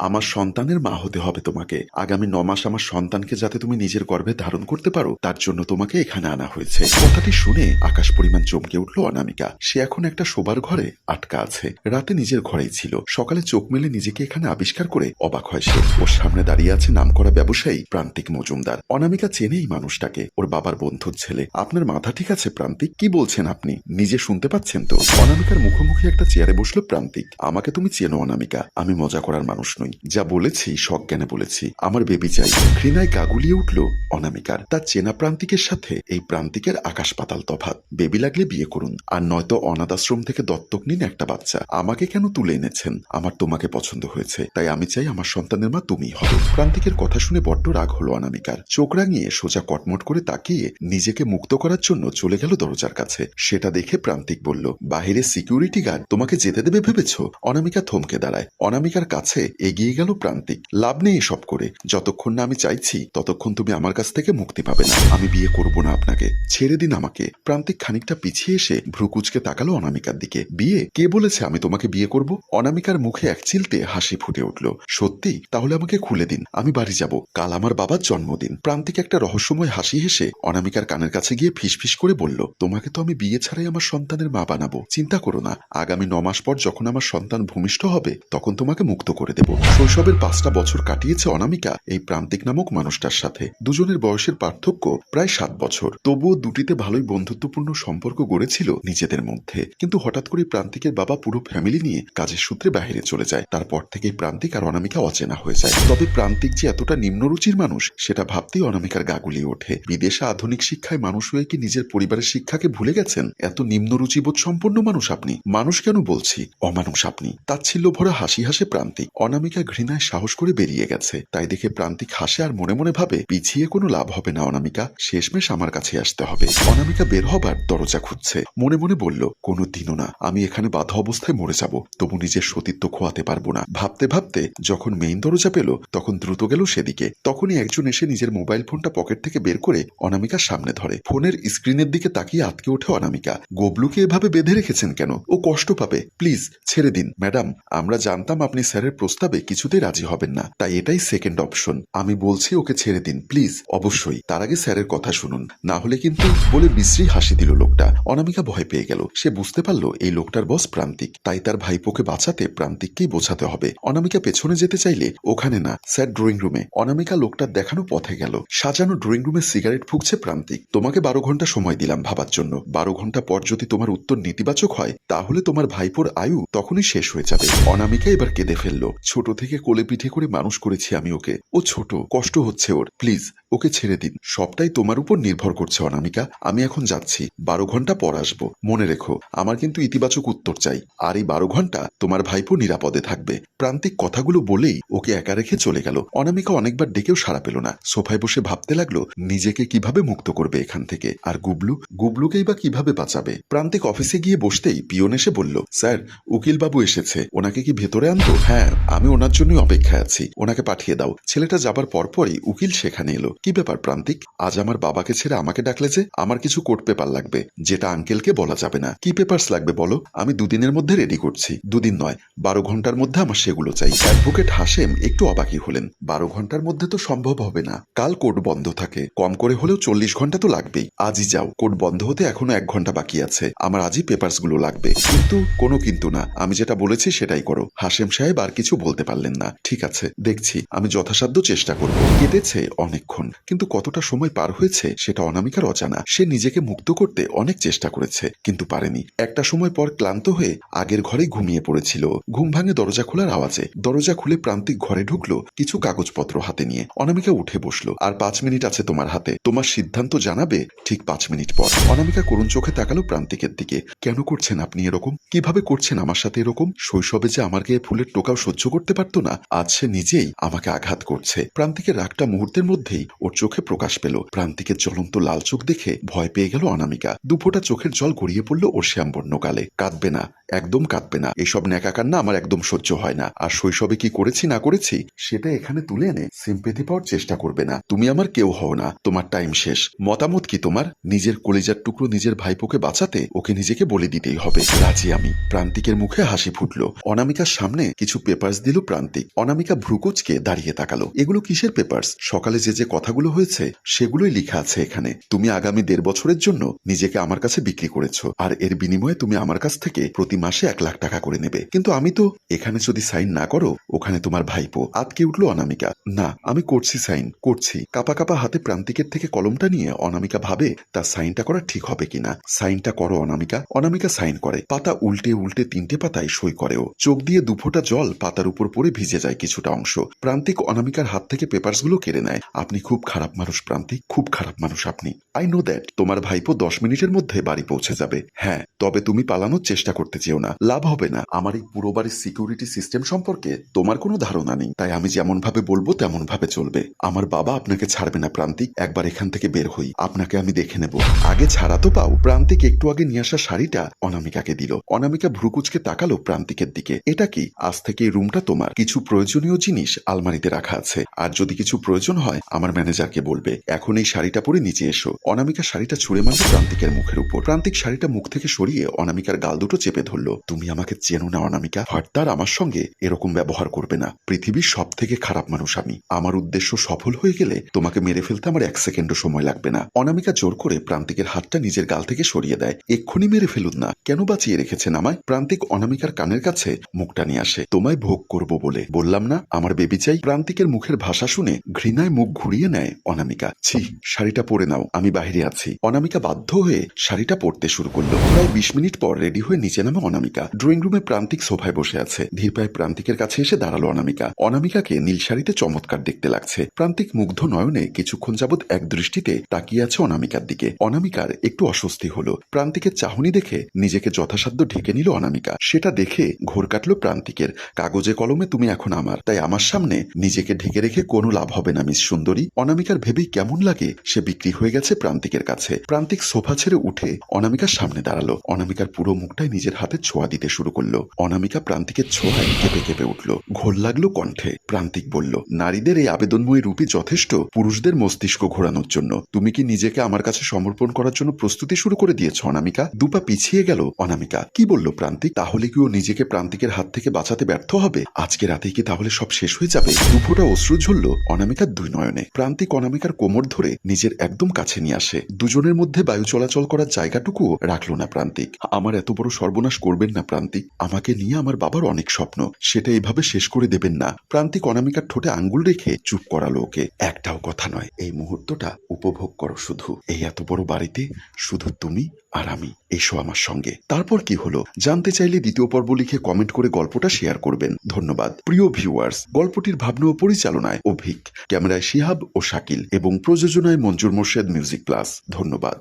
আমার সন্তানের মা হতে হবে তোমাকে। আগামী ন মাস আমার সন্তানকে যাতে তুমি নিজের গর্ভে ধারণ করতে পারো, তার জন্য তোমাকে এখানে আনা হয়েছে। কথাটি শুনে আকাশ পরিমাণ চমকে উঠল অনামিকা। সে এখন একটা শোবার ঘরে আটকা আছে। রাতে নিজের ঘরেই ছিল। সকালে চোখ মেলে নিজেকে এখানে আবিষ্কার করে অবাক হয় সে। ওর সামনে দাঁড়িয়ে আছে নামকরা ব্যবসায়ী প্রান্তিক মজুমদার। অনামিকা চেনে এই মানুষটাকে। ওর বাবার বন্ধুর ছেলে। আপনার মাথা ঠিক আছে প্রান্তিক? কি বলছেন আপনি? নিজে শুনতে পাচ্ছেন তো? অনামিকার মুখোমুখি একটা চেয়ারে বসল প্রান্তিক। আমাকে তুমি চেনো অনামিকা। আমি মজা করার মানুষ নই। যা বলেছি সজ্ঞানে বলেছি। আমার বেবি চাই। ঘৃণায় গাগুলিয়ে উঠল অনামিকার। তার চেনা প্রান্তিকের সাথে এই প্রান্তিকের আকাশ পাতাল তফাত বেবি লাগলে বিয়ে করুন। আর নয়তো অনাথ আশ্রম থেকে দত্তক নিন একটা বাচ্চা। আমাকে কেন তুলে এনেছেন? আমার তোমাকে পছন্দ হয়েছে। তাই আমি চাই আমার সন্তানের মা তুমিই হবে প্রান্তিকের কথা শুনে বড্ড রাগ হলো অনামিকার। চোখ রাঙিয়ে সোজা কটমট করে তাকিয়ে নিজেকে মুক্ত করার জন্য চলে গেল দরজার কাছে। সেটা দেখে প্রান্তিক বলল, বাহিরে সিকিউরিটি গার্ড তোমাকে যেতে দেবে ভেবেছ? অনামিকা থমকে দাঁড়ায়। অনামিকার কাছে এগিয়ে গেল প্রান্তিক। লাভ নেই এসব করে। যতক্ষণ না আমি চাইছি, ততক্ষণ তুমি আমার কাছ থেকে মুক্তি পাবে না। আমি বিয়ে করব না আপনাকে। ছেড়ে দিন আমাকে। প্রান্তিক খানিকটা পিছিয়ে এসে ভ্রুকুচকে তাকালো অনামিকার দিকে। বিয়ে? কে বলেছে আমি তোমাকে বিয়ে করব? অনামিকার মুখে এক চিলতে হাসি ফুটে উঠল। সত্যি? তাহলে আমাকে খুলে দিন। আমি বাড়ি যাব। কাল আমার বাবার জন্মদিন। প্রান্তিক একটা রহস্যময় হাসি হেসে অনামিকার কানের কাছে গিয়ে ফিসফিস করে বলল, তোমাকে তো আমি বিয়ে ছাড়াই আমার সন্তানের মা বানাবো। চিন্তা করো না। আগামী ন মাস পর যখন আমার সন্তান ভূমিষ্ঠ হবে, তখন তোমাকে মুক্ত করে দেব। শৈশবের পাঁচটা বছর কাটিয়েছে অনামিকা এই প্রান্তিক নামক মানুষটার সাথে। দুজনের বয়সের পার্থক্য প্রায় সাত বছর। তবুও দুটিতে ভালোই বন্ধুত্বপূর্ণ সম্পর্ক গড়েছিল নিজেদের মধ্যে। কিন্তু হঠাৎ করে প্রান্তিকের বাবা পুরো ফ্যামিলি নিয়ে কাজের সূত্রে বাইরে চলে যায়। তারপর থেকেই প্রান্তিক আর অনামিকা অচেনা হয়ে যায়। তবে প্রান্তিক যে এতটা নিম্নরুচির মানুষ, সেটা ভাবতেই অনামিকার গা গুলিয়ে ওঠে। বিদেশে আধুনিক শিক্ষায় মানুষ হয়ে কি নিজের পরিবারের শিক্ষাকে ভুলে গেছেন? এত নিম্নরুচিবোধ সম্পন্ন মানুষ আপনি। মানুষ কেন বলছি? অমানুষ আপনি। তাচ্ছিল্য ভরা হাসি হাসে প্রান্তিক। অনামিকা ঘৃণায় সাহস করে বেরিয়ে গেছে। তাই দেখে প্রান্তিক হাসে আর মনে মনে ভাবে, পিছিয়ে কোনো লাভ হবে না অনামিকা, শেষমেশ আমার কাছে আসতে হবে। অনামিকা বের হবার দরজা খুঁজছে। মনে মনে বলল, কোনো দিনও না, আমি এখানে বাধা অবস্থায় মরে যাব, তবু নিজের সতীত্ব খোয়াতে পারব না। ভাবতে ভাবতে যখন মেইন দরজা পেল, তখন দ্রুত গেল সেদিকে। তখনই একজন এসে নিজের মোবাইল ফোনটা পকেট থেকে বের করে অনামিকার সামনে ধরে। ফোনের স্ক্রিনের দিকে তাকিয়ে আটকে ওঠে অনামিকা। গোবলুকে এভাবে বেঁধে রেখেছেন কেন? ও কষ্ট পাবে। প্লিজ, ছেড়ে দিন। ম্যাডাম, আমরা জানতাম আপনি স্যারের প্রস্তাবে কিছুতেই রাজি হবেন না। তাই এটাই সেকেন্ড অপশন আমি বলছি ওকে ছেড়ে দিন প্লিজ অবশ্যই। তার আগে স্যারের কথা শুনুন। না হলে কিন্তু বলে বিশ্রী হাসি দিল লোকটা। অনামিকা ভয় পেয়ে গেল। সে বুঝতে পারল এই লোকটার বস প্রান্তিক। তাই তার ভাইপোকে বাঁচাতে প্রান্তিককেই বোঝাতে হবে। অনামিকা পেছনে যেতে চাইলে ওখানে না, স্যার ড্রয়িং রুমে অনামিকা লোকটার দেখানো পথে গেল। সাজানো ড্রয়িং রুমে সিগারেট ফুঁকছে প্রান্তিক। তোমাকে বারো ঘণ্টা সময় দিলাম ভাবার জন্য। বারো ঘণ্টা পর যদি তোমার উত্তর নেতিবাচক হয়, তাহলে তোমার ভাইপোর আয়ু তখনই শেষ হয়ে যাবে। অনামিকা এবার কেঁদে ফেলল। ছোট থেকে কোলে পিঠে করে মানুষ করেছি আমি ওকে। ও ছোট, কষ্ট হচ্ছে ওর। প্লিজ, ওকে ছেড়ে দিন। সবটাই তোমার উপর নির্ভর করছে, অনামিকা। আমি এখন যাচ্ছি। বারো ঘণ্টা পর আসব। মনে রেখো, আমার কিন্তু ইতিবাচক উত্তর চাই। আর এই বারো ঘণ্টা তোমার ভাইপো নিরাপদে থাকবে। প্রান্তিক কথাগুলো বলেই ওকে একা রেখে চলে গেল। অনামিকা অনেকবার ডেকেও সাড়া পেল না। সোফায় বসে ভাবতে লাগল, নিজেকে কীভাবে মুক্ত করবে এখান থেকে? আর গুবলু? গুবলুকেই বা কীভাবে বাঁচাবে? প্রান্তিক অফিসে গিয়ে বসতেই পিয়ন এসে বলল, স্যার, উকিলবাবু এসেছে। ওনাকে কি ভেতরে আনতো হ্যাঁ আমি ওনার জন্যই অপেক্ষায় আছি। ওনাকে পাঠিয়ে দাও। ছেলেটা যাবার পরপরই উকিল সেখানে এলো। কি ব্যাপার, প্রান্তিক? আজ আমার বাবাকে ছেড়ে আমাকে ডাকলে যে আমার কিছু কোর্ট পেপার লাগবে, যেটা আঙ্কেলকে বলা যাবে না। কি পেপার্স লাগবে বলো? আমি দুদিনের মধ্যে রেডি করছি। দুদিন নয়, বারো ঘণ্টার মধ্যে আমার সেগুলো চাই। অ্যাডভোকেট হাসেম একটু অবাকই হলেন। বারো ঘণ্টার মধ্যে তো সম্ভব হবে না। কাল কোর্ট বন্ধ থাকে। কম করে হলেও চল্লিশ ঘণ্টা তো লাগবেই। আজই যাও। কোর্ট বন্ধ হতে এখনও এক ঘণ্টা বাকি আছে। আমার আজই পেপার্সগুলো লাগবে। কিন্তু কোনো কিন্তু না। আমি যেটা বলেছি সেটাই করো। হাসেম সাহেব আর কিছু বলতে পারলেন না। ঠিক আছে, দেখছি। আমি যথাসাধ্য চেষ্টা করব। কেটেছে অনেকক্ষণ। কিন্তু কতটা সময় পার হয়েছে সেটা অনামিকার অজানা। সে নিজেকে মুক্ত করতে অনেক চেষ্টা করেছে, কিন্তু পারেনি। একটা সময় পর ক্লান্ত হয়ে আগের ঘরে ঘুমিয়ে পড়েছিল। ঘুম ভাঙে দরজা খোলার আওয়াজে। দরজা খুলে প্রান্তিক ঘরে ঢুকলো কিছু কাগজপত্র হাতে নিয়ে। অনামিকা উঠে বসল। আর পাঁচ মিনিট আছে তোমার হাতে। তোমার সিদ্ধান্ত জানাবে ঠিক পাঁচ মিনিট পর। অনামিকা করুণ চোখে তাকালো প্রান্তিকের দিকে। কেন করছেন আপনি এরকম? কীভাবে করছেন আমার সাথে এরকম? শৈশবে যে আমার গায়ে ফুলের টোকাও সহ্য করতে পারতো না। আজ সে নিজেই আমাকে আঘাত করছে। প্রান্তিকের রাগটা মুহূর্তের মধ্যেই ওর চোখে প্রকাশ পেল। প্রান্তিকের জ্বলন্ত লাল চোখ দেখে ভয় পেয়ে গেল অনামিকা। দুফোটা চোখের জল গড়িয়ে পড়ল ওর শ্যামবর্ণ গালে। কাঁদবে না, একদম কাঁদবে না। এসব ন্যাকা কান্না আমার একদম সহ্য হয় না। আর শৈশবে কি করেছি না করেছি, সেটা এখানে তুলে এনে সিম্পেথি পাওয়ার চেষ্টা করবে না। তুমি আমার কেউ হও না। তোমার টাইম শেষ। মতামত কি তোমার? নিজের কলিজার টুকরো নিজের ভাইপোকে বাঁচাতে ওকে নিজেকে বলে দিতেই হবে। রাজি আমি। প্রান্তিকের মুখে হাসি ফুটলো। অনামিকার সামনে কিছু পেপার্স দিল প্রান্তিক অনামিকা ভ্রুকুচকে দাঁড়িয়ে তাকালো। এগুলো কিসের পেপার্স সকালে যে যে কথাগুলো হয়েছে, সেগুলোই লেখা আছে এখানে। তুমি আগামী দেড় বছরের জন্য নিজেকে আমার কাছে বিক্রি করেছ, আর এর বিনিময়ে তুমি আমার কাছ থেকে প্রতি মাসে এক লাখ টাকা করে নেবে। কিন্তু আমি তো এখানে যদি সাইন না করো, ওখানে তোমার ভাইপো। আতকে উঠল অনামিকা। না, আমি করছি সাইন, করছি। কাপা কাপা হাতে প্রান্তিকের থেকে কলমটা নিয়ে অনামিকা ভাবে তার সাইনটা করা ঠিক হবে কিনা সাইনটা করো অনামিকা। অনামিকা সাইন করে। পাতা উল্টে উল্টে তিনটে পাতায় সই করেও। চোখ দিয়ে দুফোটা জল পাতার উপর পড়ে ভিজে যায় কিছুটা অংশ। প্রান্তিক অনামিকার হাত থেকে পেপারসগুলো কেড়ে নেয়। আপনি খুব খারাপ মানুষ, প্রান্তিক। খুব খারাপ মানুষ আপনি। আই নো দ্যাট তোমার ভাইপো দশ মিনিটের মধ্যে বাড়ি পৌঁছে যাবে। হ্যাঁ তবে তুমি পালানোর চেষ্টা করতে চেও না। লাভ হবে না। আমার এই পুরো বাড়ির সিকিউরিটি সিস্টেম সম্পর্কে তোমার কোনো ধারণা নেই। তাই আমি যেমন ভাবে বলব তেমন ভাবে চলবে। আমার বাবা আপনাকে ছাড়বে না, প্রান্তিক। একবার এখান থেকে বের হই। আপনাকে আমি দেখে নেব। আগে ছাড়া তো পাও। প্রান্তিক একটু আগে নিয়ে আসা শাড়িটা অনামিকাকে দিল। অনামিকা ভ্রুকুচকে তাকালো প্রান্তিকের দিকে। এটা কি? আজ থেকে এই রুমটা তোমার। কিছু প্রয়োজনীয় জিনিস আলমারিতে রাখা আছে। আর যদি কিছু প্রয়োজন হয়, আমার ম্যানেজারকে বলবে, এখন এই শাড়িটা পরে নিচে এসো। অনামিকা শাড়িটা ছুঁড়ে মারল প্রান্তিকের মুখের উপর। প্রান্তিক শাড়িটা মুখ থেকে সরিয়ে অনামিকার গাল দুটো চেপে ধরলো। তুমি আমাকে চেনো না, অনামিকা। ফার্দার আমার সঙ্গে এরকম ব্যবহার করবে না। পৃথিবীর সব থেকে খারাপ মানুষ আমি। আমার উদ্দেশ্য সফল হয়ে গেলে তোমাকে মেরে ফেলতে আমার এক সেকেন্ডও সময় লাগবে না। অনামিকা জোর করে প্রান্তিকের হাতটা নিজের গাল থেকে সরিয়ে দেয়। এক্ষুনি মেরে ফেলুন না। কেন বাঁচিয়ে রেখেছেন আমায়? প্রান্তিক অনামিকার কানের কাছে মুখটা নিয়ে আসে। তোমায় ভোগ করব বলে। বললাম, না, আমার বেবি চাই। প্রান্তিকের মুখের ভাষা শুনে ঘৃণায় মুখ ঘুরিয়ে নেয় অনামিকা। ছি, শাড়িটা পরে নাও, আমি বাইরে আছি। অনামিকা বাধ্য হয়ে শাড়িটা পরতে শুরু করল। প্রায় বিশ মিনিট পর রেডি হয়ে নিচে নামে অনামিকা। ড্রয়িং রুমে প্রান্তিক সোফায় বসে আছে। ধীর পায়ে প্রান্তিকের কাছে এসে দাঁড়াল অনামিকা। অনামিকাকে নীল শাড়িতে চমৎকার দেখতে লাগছে। প্রান্তিক মুগ্ধ নয়নে কিছুক্ষণ যাবৎ এক দৃষ্টিতে তাকিয়ে আছে অনামিকার দিকে। অনামিকার একটু অস্বস্তি হলো। প্রান্তিকের চাহনি দেখে নিজেকে যথাসাধ্য ঢেকে নিল অনামিকা। সেটা দেখে ঘোর কাটলো প্রান্তিকের। কাগজে কলমে তুমি এখন আমার। তাই আমার সামনে নিজেকে ঢেকে রেখে কোনো লাভ হবে না, মিস সুন্দরী। অনামিকার ভেবেই কেমন লাগে সে বিক্রি হয়ে গেছে প্রান্তিকের কাছে। প্রান্তিক সোফা ছেড়ে উঠে অনামিকার সামনে দাঁড়াল। অনামিকার পুরো মুখটাই নিজের হাতে ছোঁয়া দিতে শুরু করল। অনামিকা প্রান্তিকের ছোঁয়ায় কেঁপে কেঁপে উঠল। ঘোল লাগল কণ্ঠে। প্রান্তিক বলল, নারীদের এই আবেদনময়ী রূপই যথেষ্ট পুরুষদের মস্তিষ্ক ঘোরানোর জন্য। তুমি কি নিজেকে আমার কাছে সমর্পণ করার জন্য প্রস্তুতি শুরু করে দিয়েছ, অনামিকা? দুপা পিছিয়ে গেল অনামিকা। কি বলল প্রান্তিক? তাহলে কি ও নিজেকে প্রান্তিকের হাত থেকে বাঁচাতে ব্যর্থ হবে? আজকে রাতেই কি তাহলে সব শেষ হয়ে যাবে? দুফোটা অশ্রু ঝরল অনামিকার দুই নয়নে। প্রান্তিক অনামিকার কোমর ধরে নিজের একদম কাছে নিয়ে আসে। দুজনের মধ্যে বায়ু চলাচল করার জায়গাটুকুও রাখল না প্রান্তিক। আমার এত বড় সর্বনাশ করবেন না প্রান্তিক। আমাকে নিয়ে আমার বাবার অনেক স্বপ্ন। সেটা এইভাবে শেষ করে দেবেন না। প্রান্তিক অনামিকার ঠোঁটে আঙ্গুল রেখে চুপ করালো ওকে। একটাও কথা নয়, এই মুহূর্তটা উপভোগ করো শুধু। এই এত বড় বাড়িতে শুধু তুমি আর আমি, এসো আমার সঙ্গে। তারপর কি হলো? জানতে চাইলে দ্বিতীয় পর্ব লিখে কমেন্ট করে গল্পটা শেয়ার করবেন। ধন্যবাদ। প্রিয় ভিউয়ার্স, গল্পটির ভাবনা ও পরিচালনায় অভিক, ক্যামেরায় শিহাব ও শাকিল এবং প্রযোজনায় মঞ্জুর মোর্শেদ মিউজিক প্লাস। ধন্যবাদ।